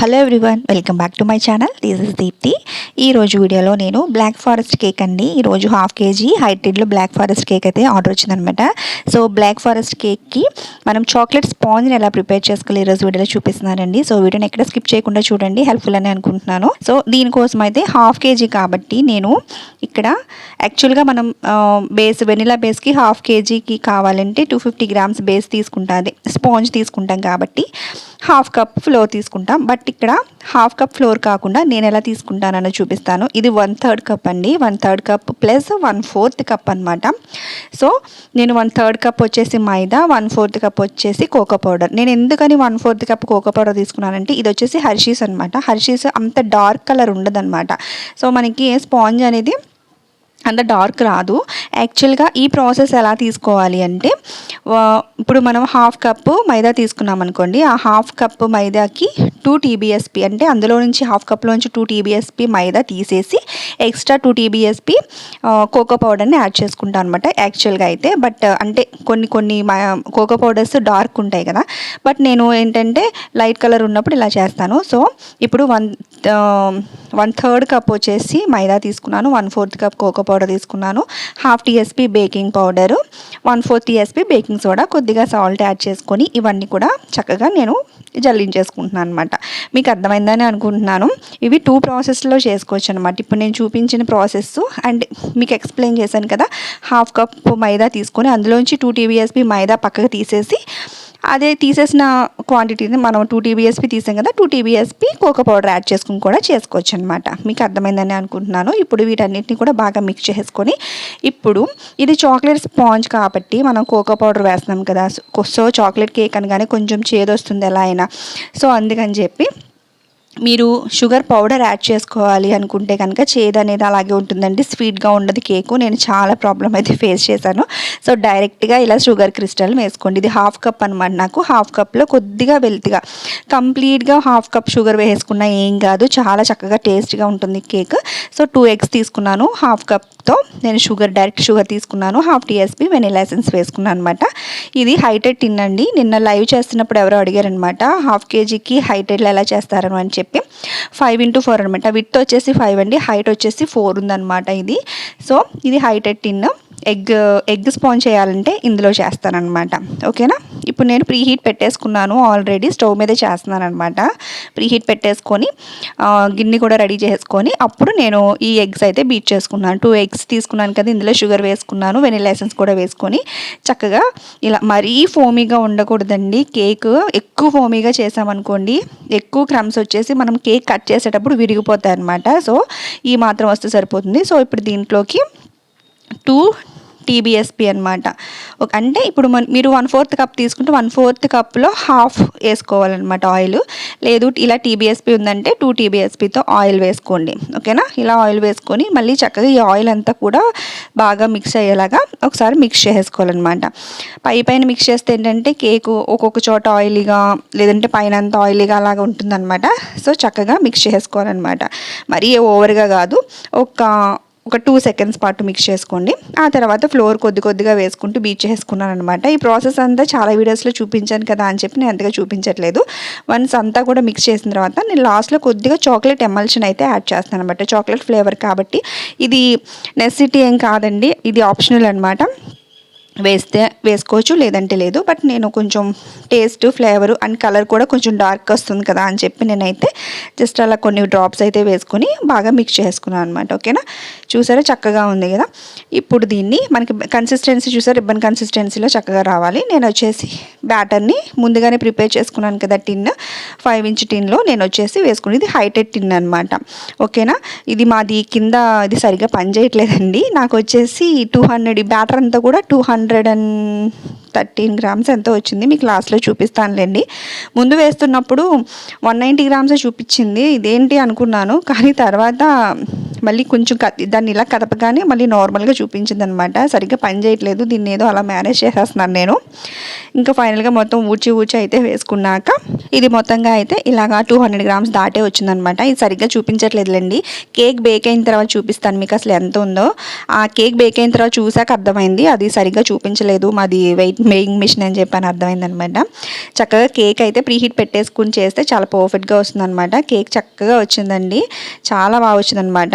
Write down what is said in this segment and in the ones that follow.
Hello everyone welcome back to my channel this is Deepthi ఈ రోజు వీడియోలో నేను బ్లాక్ ఫారెస్ట్ కేక్ అండి. ఈరోజు హాఫ్ కేజీ హైటెడ్లో బ్లాక్ ఫారెస్ట్ కేక్ అయితే ఆర్డర్ వచ్చిందనమాట సో బ్లాక్ ఫారెస్ట్ కేక్కి మనం చాక్లెట్ స్పాంజ్ని ఎలా ప్రిపేర్ చేసుకోవాలి ఈరోజు వీడియోలో చూపిస్తున్నానండి. సో వీడియోని ఎక్కడ స్కిప్ చేయకుండా చూడండి హెల్ప్ఫుల్ అని అనుకుంటున్నాను. సో దీనికోసం అయితే హాఫ్ కేజీ కాబట్టి నేను ఇక్కడ యాక్చువల్గా మనం బేస్ వెనిలా బేస్కి హాఫ్ కేజీకి కావాలంటే టూ ఫిఫ్టీ గ్రామ్స్ బేస్ తీసుకుంటుంది స్పాంజ్ తీసుకుంటాం కాబట్టి హాఫ్ కప్ ఫ్లో తీసుకుంటాం. బట్ ఇక్కడ హాఫ్ కప్ ఫ్లోర్ కాకుండా నేను ఎలా తీసుకుంటానని చూపిస్తాను. ఇది వన్ థర్డ్ కప్ అండి. One third cup plus one fourth cup అనమాట సో నేను వన్ థర్డ్ కప్ వచ్చేసి మైదా వన్ ఫోర్త్ కప్ వచ్చేసి కోకో పౌడర్ నేను ఎందుకని one fourth cup cocoa powder తీసుకున్నానంటే ఇది వచ్చేసి హర్షీస్ అనమాట హర్షీస్ అంత డార్క్ కలర్ ఉండదన్నమాట. సో మనకి స్పాంజ్ అనేది అంత డార్క్ రాదు. యాక్చువల్గా ఈ ప్రాసెస్ ఎలా తీసుకోవాలి అంటే ఇప్పుడు మనం హాఫ్ కప్పు మైదా తీసుకున్నాం అనుకోండి. ఆ హాఫ్ కప్పు మైదాకి టూ టీబీఎస్పి అంటే అందులో నుంచి హాఫ్ కప్లో నుంచి టూ టీబీఎస్పి మైదా తీసేసి ఎక్స్ట్రా టూ టీబీఎస్పి కోకో పౌడర్ని యాడ్ చేసుకుంటాం అనమాట యాక్చువల్గా అయితే బట్ అంటే కొన్ని కొన్ని కోకో పౌడర్స్ డార్క్ ఉంటాయి కదా. బట్ నేను ఏంటంటే లైట్ కలర్ ఉన్నప్పుడు ఇలా చేస్తాను. సో ఇప్పుడు వన్ వన్ థర్డ్ కప్ వచ్చేసి మైదా తీసుకున్నాను. One fourth cup cocoa powder తీసుకున్నాను. Half TSP baking powder one fourth TSP baking soda కొద్దిగా సాల్ట్ యాడ్ చేసుకొని ఇవన్నీ కూడా చక్కగా నేను జల్లించేసుకుంటున్నాను అనమాట మీకు అర్థమైందని అనుకుంటున్నాను. ఇవి టూ ప్రాసెస్లో చేసుకోవచ్చు అనమాట ఇప్పుడు నేను చూపించిన ప్రాసెస్ అండ్ మీకు ఎక్స్ప్లెయిన్ చేశాను కదా హాఫ్ కప్ మైదా తీసుకొని అందులోంచి టూ టీవీఎస్పీ మైదా పక్కకు తీసేసి అదే తీసేసిన క్వాంటిటీని మనం టూ టీబీఎస్పీ తీసాం కదా two TBSP cocoa powder add చేసుకుని కూడా చేసుకోవచ్చు అనమాట మీకు అర్థమైందని అనుకుంటున్నాను. ఇప్పుడు వీటన్నిటిని కూడా బాగా మిక్స్ చేసుకొని ఇప్పుడు ఇది చాక్లెట్ స్పాంజ్ కాబట్టి మనం కోకో పౌడర్ వేస్తున్నాం కదా. సో చాక్లెట్ కేక్ అనగానే కొంచెం చేదొస్తుంది ఎలా అయినా. సో అందుకని చెప్పి మీరు షుగర్ పౌడర్ యాడ్ చేసుకోవాలి అనుకుంటే కనుక చేదు అనేది అలాగే ఉంటుందండి. స్వీట్గా ఉండదు కేకు. నేను చాలా ప్రాబ్లం అయితే ఫేస్ చేశాను. సో డైరెక్ట్గా ఇలా షుగర్ క్రిస్టల్ వేసుకోండి. ఇది హాఫ్ కప్ అనమాట నాకు. హాఫ్ కప్లో కొద్దిగా వెల్తిగా కంప్లీట్గా హాఫ్ కప్ షుగర్ వేసుకున్నా ఏం కాదు. చాలా చక్కగా టేస్ట్గా ఉంటుంది కేక్. సో టూ ఎగ్స్ తీసుకున్నాను. హాఫ్ కప్ కప్తో నేను షుగర్ డైరెక్ట్ షుగర్ తీసుకున్నాను. హాఫ్ టీఎస్పీ వెనీలా ఎసెన్స్ వేసుకున్నాను అనమాట ఇది హైటెడ్ టిన్ అండి. నిన్న లైవ్ చేస్తున్నప్పుడు ఎవరో అడిగారనమాట హాఫ్ కేజీకి హైటెడ్లో ఎలా చేస్తారని అని చెప్పి. చెప్పి ఫైవ్ ఇంటూ ఫోర్ అనమాట విత్ వచ్చేసి ఫైవ్ అండి. హైట్ వచ్చేసి ఫోర్ ఉందన్నమాట ఇది. సో ఇది హైటెడ్ టిన్. ఎగ్ ఎగ్ స్పాంజ్ చేయాలంటే ఇందులో చేస్తానమాట ఓకేనా? ఇప్పుడు నేను ప్రీ హీట్ పెట్టేసుకున్నాను ఆల్రెడీ స్టవ్ మీద చేస్తున్నాను అనమాట ప్రీ హీట్ పెట్టేసుకొని గిన్నె కూడా రెడీ చేసుకొని అప్పుడు నేను ఈ ఎగ్స్ అయితే బీట్ చేసుకున్నాను. టూ ఎగ్స్ తీసుకున్నాను కదా ఇందులో షుగర్ వేసుకున్నాను వెనిలా ఎసెన్స్ కూడా వేసుకొని చక్కగా ఇలా మరీ ఫోమీగా ఉండకూడదండి. కేక్ ఎక్కువ ఫోమీగా చేసామనుకోండి ఎక్కువ క్రమ్స్ వచ్చేసి మనం కేక్ కట్ చేసేటప్పుడు విరిగిపోతాయి అనమాట సో ఈ మాత్రం వస్తే సరిపోతుంది. సో ఇప్పుడు దీంట్లోకి టూ టీబీఎస్పి అనమాట అంటే ఇప్పుడు మన మీరు వన్ ఫోర్త్ కప్ తీసుకుంటే వన్ ఫోర్త్ కప్లో హాఫ్ వేసుకోవాలన్నమాట ఆయిల్ లేదు ఇలా టీబీఎస్పి ఉందంటే టూ టీబీఎస్పితో ఆయిల్ వేసుకోండి. ఓకేనా ఇలా ఆయిల్ వేసుకొని మళ్ళీ చక్కగా ఈ ఆయిల్ అంతా కూడా బాగా మిక్స్ అయ్యేలాగా ఒకసారి మిక్స్ చేసుకోవాలన్నమాట పై పైన మిక్స్ చేస్తే ఏంటంటే కేకు ఒక్కొక్క చోట ఆయిలీగా లేదంటే పైన అంతా ఆయిలీగా అలాగా ఉంటుందన్నమాట. సో చక్కగా మిక్స్ చేసుకోవాలన్నమాట మరీ ఓవర్గా కాదు ఒక ఒక టూ సెకండ్స్ పాటు మిక్స్ చేసుకోండి. ఆ తర్వాత ఫ్లోర్ కొద్ది కొద్దిగా వేసుకుంటూ బీచ్ చేసుకున్నాను అనమాట ఈ ప్రాసెస్ అంతా చాలా వీడియోస్లో చూపించాను కదా అని చెప్పి నేను అంతగా చూపించట్లేదు. వన్స్ అంతా కూడా మిక్స్ చేసిన తర్వాత నేను లాస్ట్లో కొద్దిగా చాక్లెట్ ఎమల్షన్ అయితే యాడ్ చేస్తాను అనమాట చాక్లెట్ ఫ్లేవర్ కాబట్టి ఇది నెసిటీ ఏం కాదండి ఇది ఆప్షనల్ అనమాట వేస్తే వేసుకోవచ్చు లేదంటే లేదు. బట్ నేను కొంచెం టేస్ట్ ఫ్లేవర్ అండ్ కలర్ కూడా కొంచెం డార్క్ వస్తుంది కదా అని చెప్పి నేనైతే జస్ట్ అలా కొన్ని డ్రాప్స్ అయితే వేసుకుని బాగా మిక్స్ చేసుకున్నాను అనమాట ఓకేనా? చూసారా? చక్కగా ఉంది కదా? ఇప్పుడు దీన్ని మనకి కన్సిస్టెన్సీ చూసారు? రిబ్బన్ కన్సిస్టెన్సీలో చక్కగా రావాలి. నేను వచ్చేసి బ్యాటర్ని ముందుగానే ప్రిపేర్ చేసుకున్నాను కదా టిన్ ఫైవ్ ఇంచ్ టిన్లో నేను వచ్చేసి వేసుకుని ఇది హైటెడ్ టిన్ అనమాట ఓకేనా? ఇది మాది కింద ఇది సరిగ్గా పనిచేయట్లేదండి. నాకు వచ్చేసి టూ హండ్రెడ్ ఈ బ్యాటర్ అంతా కూడా two hundred hundred and thirteen grams ఎంతో వచ్చింది. మీకు లాస్ట్లో చూపిస్తానులేండి. ముందు వేస్తున్నప్పుడు వన్ నైంటీ గ్రామ్స్ చూపించింది. ఇదేంటి అనుకున్నాను. కానీ తర్వాత మళ్ళీ కొంచెం దాన్ని ఇలా కదపగానే మళ్ళీ నార్మల్గా చూపించింది అనమాట సరిగ్గా పని చేయట్లేదు దీన్ని ఏదో అలా మేనేజ్ చేసేస్తున్నాను నేను. ఇంకా ఫైనల్గా మొత్తం ఊచి ఊచి అయితే వేసుకున్నాక ఇది మొత్తంగా అయితే ఇలాగా టూ హండ్రెడ్ గ్రామ్స్ దాటే వచ్చిందనమాట. ఇది సరిగ్గా చూపించట్లేదులేండి. కేక్ బేక్ అయిన తర్వాత చూపిస్తాను మీకు అసలు ఎంత ఉందో. ఆ కేక్ బేక్ అయిన తర్వాత చూసాక అర్థమైంది అది సరిగ్గా చూపించలేదు మాది వెయిట్ మేయింగ్ మిషన్ అని చెప్పని అర్థమైంది అనమాట చక్కగా కేక్ అయితే ప్రీ హీట్ పెట్టేసుకుని చేస్తే చాలా పర్ఫెక్ట్గా వస్తుందన్నమాట కేక్ చక్కగా వచ్చిందండి. చాలా బాగా వచ్చిందనమాట.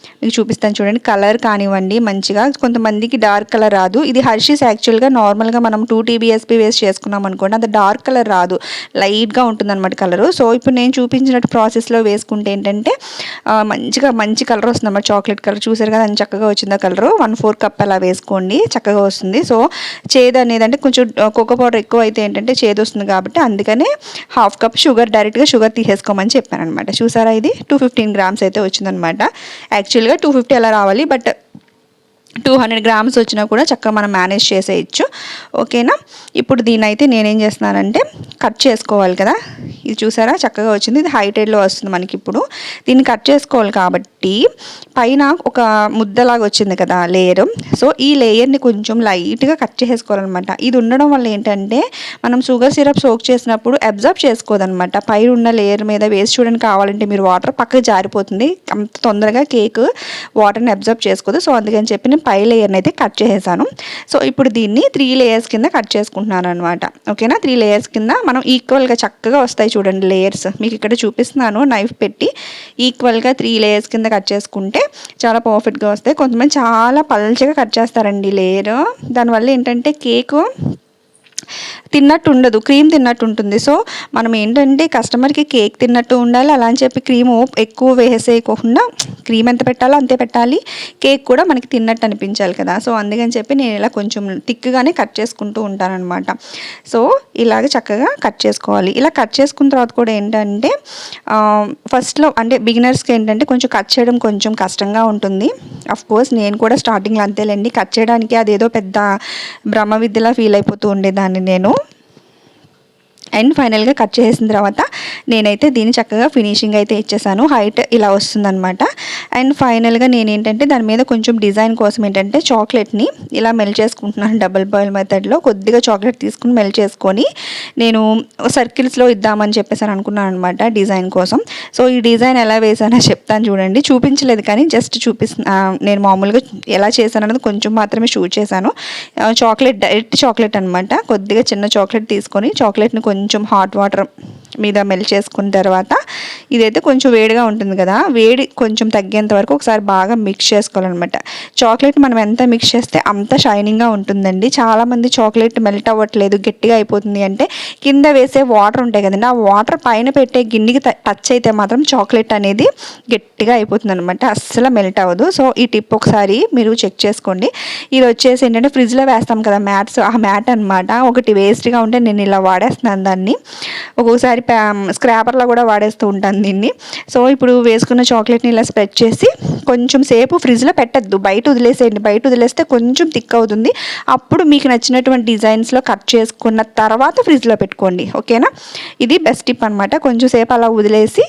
మీకు చూపిస్తాను చూడండి. కలర్ కానివ్వండి మంచిగా కొంతమందికి డార్క్ కలర్ రాదు. ఇది హర్షీస్ యాక్చువల్గా నార్మల్గా మనం టూ టీబీఎస్పీ వేసి చేసుకున్నాం అనుకోండి అంత డార్క్ కలర్ రాదు. లైట్గా ఉంటుంది అనమాట కలరు సో ఇప్పుడు నేను చూపించినట్టు ప్రాసెస్లో వేసుకుంటే ఏంటంటే మంచిగా మంచి కలర్ వస్తుంది అన్నమాట చాక్లెట్ కలర్ చూసారు కదా అని చక్కగా వచ్చింది ఆ కలరు వన్ ఫోర్ కప్ అలా వేసుకోండి చక్కగా వస్తుంది. సో చేదు అనేది అంటే కొంచెం కోకో పౌడర్ ఎక్కువ అయితే ఏంటంటే చేదు వస్తుంది కాబట్టి అందుకనే హాఫ్ కప్ షుగర్ డైరెక్ట్గా షుగర్ తీసేసుకోమని చెప్పాను అనమాట చూసారా ఇది? టూ ఫిఫ్టీన్ గ్రామ్స్ అయితే వచ్చిందనమాట యాక్చువల్గా టూ ఫిఫ్టీ అలా రావాలి బట్ టూ హండ్రెడ్ గ్రామ్స్ వచ్చినా కూడా చక్కగా మనం మేనేజ్ చేసేయచ్చు. ఓకేనా? ఇప్పుడు దీని అయితే నేనేం చేస్తున్నానంటే కట్ చేసుకోవాలి కదా. ఇది చూసారా? చక్కగా వచ్చింది. ఇది హైటెడ్లో వస్తుంది మనకి ఇప్పుడు దీన్ని కట్ చేసుకోవాలి కాబట్టి పైన ఒక ముద్దలాగా వచ్చింది కదా లేయర్. సో ఈ లేయర్ని కొంచెం లైట్గా కట్ చేసుకోవాలన్నమాట. ఇది ఉండడం వల్ల ఏంటంటే మనం షుగర్ సిరప్ సోక్ చేసినప్పుడు అబ్జర్వ్ చేసుకోదనమాట పైన ఉన్న లేయర్ మీద వేసి చూడడానికి కావాలంటే మీరు వాటర్ పక్కకు జారిపోతుంది. అంత తొందరగా కేక్ వాటర్ని అబ్జర్వ్ చేసుకోదు. సో అందుకని చెప్పి నేను పై లేయర్ని అయితే కట్ చేసేసాను. సో ఇప్పుడు దీన్ని త్రీ లేయర్స్ కింద కట్ చేసుకుంటున్నాను అనమాట ఓకేనా? త్రీ లేయర్స్ కింద మనం ఈక్వల్గా చక్కగా వస్తాయి చూడండి లేయర్స్ మీకు ఇక్కడ చూపిస్తున్నాను నైఫ్ పెట్టి ఈక్వల్గా త్రీ లేయర్స్ కింద కట్ చేసుకుంటే చాలా పర్ఫెక్ట్గా వస్తాయి. కొంతమంది చాలా పల్చగా కట్ చేస్తారండి లేయర్ దానివల్ల ఏంటంటే కేకు తిన్నట్టు ఉండదు క్రీమ్ తిన్నట్టు ఉంటుంది సో మనం ఏంటంటే కస్టమర్కి కేక్ తిన్నట్టు ఉండాలి అలా అని చెప్పి క్రీమ్ ఎక్కువ వేసేయకుండా క్రీమ్ ఎంత పెట్టాలో అంతే పెట్టాలి. కేక్ కూడా మనకి తిన్నట్టు అనిపించాలి కదా. సో అందుకని చెప్పి నేను ఇలా కొంచెం థిక్గానే కట్ చేసుకుంటూ ఉంటానన్నమాట. సో ఇలాగ చక్కగా కట్ చేసుకోవాలి. ఇలా కట్ చేసుకున్న తర్వాత కూడా ఏంటంటే ఫస్ట్లో అంటే బిగినర్స్కి ఏంటంటే కొంచెం కట్ చేయడం కొంచెం కష్టంగా ఉంటుంది. అఫ్ కోర్స్ నేను కూడా స్టార్టింగ్లో అంతేలేండి. కట్ చేయడానికి అదేదో పెద్ద బ్రహ్మ విద్యలా ఫీల్ అయిపోతూ ఉండేదాన్ని నేను. అండ్ ఫైనల్గా కట్ చేసిన తర్వాత నేనైతే దీన్ని చక్కగా ఫినిషింగ్ అయితే ఇచ్చేసాను. హైట్ ఇలా వస్తుందనమాట అండ్ ఫైనల్గా నేను ఏంటంటే దాని మీద కొంచెం డిజైన్ కోసం ఏంటంటే చాక్లెట్ని ఇలా మెల్ చేసుకుంటున్నాను డబుల్ బాయిల్ మెథడ్లో. కొద్దిగా చాక్లెట్ తీసుకుని మెల్ చేసుకొని నేను సర్కిల్స్లో ఇద్దామని చెప్పేసి అనుకున్నాను అనమాట డిజైన్ కోసం. సో ఈ డిజైన్ ఎలా వేసానో చెప్తాను చూడండి. చూపించలేదు కానీ జస్ట్ చూపిస్తున్నా నేను మామూలుగా ఎలా చేశాను అనేది కొంచెం మాత్రమే షూట్ చేశాను. చాక్లెట్ డైరెక్ట్ చాక్లెట్ అనమాట కొద్దిగా చిన్న చాక్లెట్ తీసుకొని చాక్లెట్ని కొంచెం కొంచెం హాట్ వాటర్ మీద మెల్ట్ చేసుకున్న తర్వాత ఇదైతే కొంచెం వేడిగా ఉంటుంది కదా వేడి కొంచెం తగ్గేంత వరకు ఒకసారి బాగా మిక్స్ చేసుకోవాలన్నమాట. చాక్లెట్ మనం ఎంత మిక్స్ చేస్తే అంత షైనింగ్గా ఉంటుందండి. చాలామంది చాక్లెట్ మెల్ట్ అవ్వట్లేదు గట్టిగా అయిపోతుంది అంటే కింద వేసే వాటర్ ఉంటాయి కదండి ఆ వాటర్ పైన పెట్టే గిన్నెకి టచ్ అయితే మాత్రం చాక్లెట్ అనేది గట్టిగా అయిపోతుంది అనమాట అస్సలు మెల్ట్ అవ్వదు. సో ఈ టిప్ ఒకసారి మీరు చెక్ చేసుకోండి. ఇది వచ్చేసి ఏంటంటే ఫ్రిడ్జ్లో వేస్తాం కదా మ్యాట్స్ ఆ మ్యాట్ అనమాట ఒకటి వేస్ట్గా ఉంటే నేను ఇలా వాడేస్తున్నాను దాన్ని. ఒక్కొక్కసారి స్క్రాపర్లో కూడా వాడేస్తూ ఉంటాను దీన్ని. సో ఇప్పుడు వేసుకున్న చాక్లెట్ని ఇలా స్ప్రెడ్ చేసి కొంచెం సేపు ఫ్రిడ్జ్లో పెట్టద్దు. బయట వదిలేసేయండి. బయట వదిలేస్తే కొంచెం థిక్ అవుతుంది. అప్పుడు మీకు నచ్చినటువంటి డిజైన్స్లో కట్ చేసుకున్న తర్వాత ఫ్రిడ్జ్లో పెట్టుకోండి. ఓకేనా ఇది బెస్ట్ టిప్ అనమాట కొంచెం సేపు అలా వదిలేసి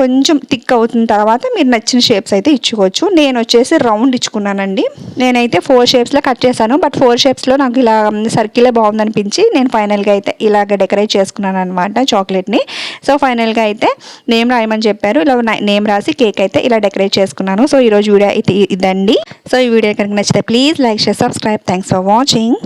కొంచెం థిక్ అవుతున్న తర్వాత మీరు నచ్చిన షేప్స్ అయితే ఇచ్చుకోవచ్చు. నేను వచ్చేసి రౌండ్ ఇచ్చుకున్నానండి. నేనైతే ఫోర్ షేప్స్లో కట్ చేశాను. బట్ ఫోర్ షేప్స్లో నాకు ఇలా సర్కిలే బాగుందనిపించి నేను ఫైనల్గా అయితే ఇలాగ డెకరేట్ చేసుకున్నాను అనమాట చాక్లెట్ని సో ఫైనల్గా అయితే నేమ్ రాయమని చెప్పారు. ఇలా నేమ్ రాసి కేక్ అయితే ఇలా డెకరేట్ చేసుకున్నాను. సో ఈరోజు వీడియో అయితే ఇదండి. సో ఈ వీడియో కనుక నచ్చితే please like share subscribe thanks for watching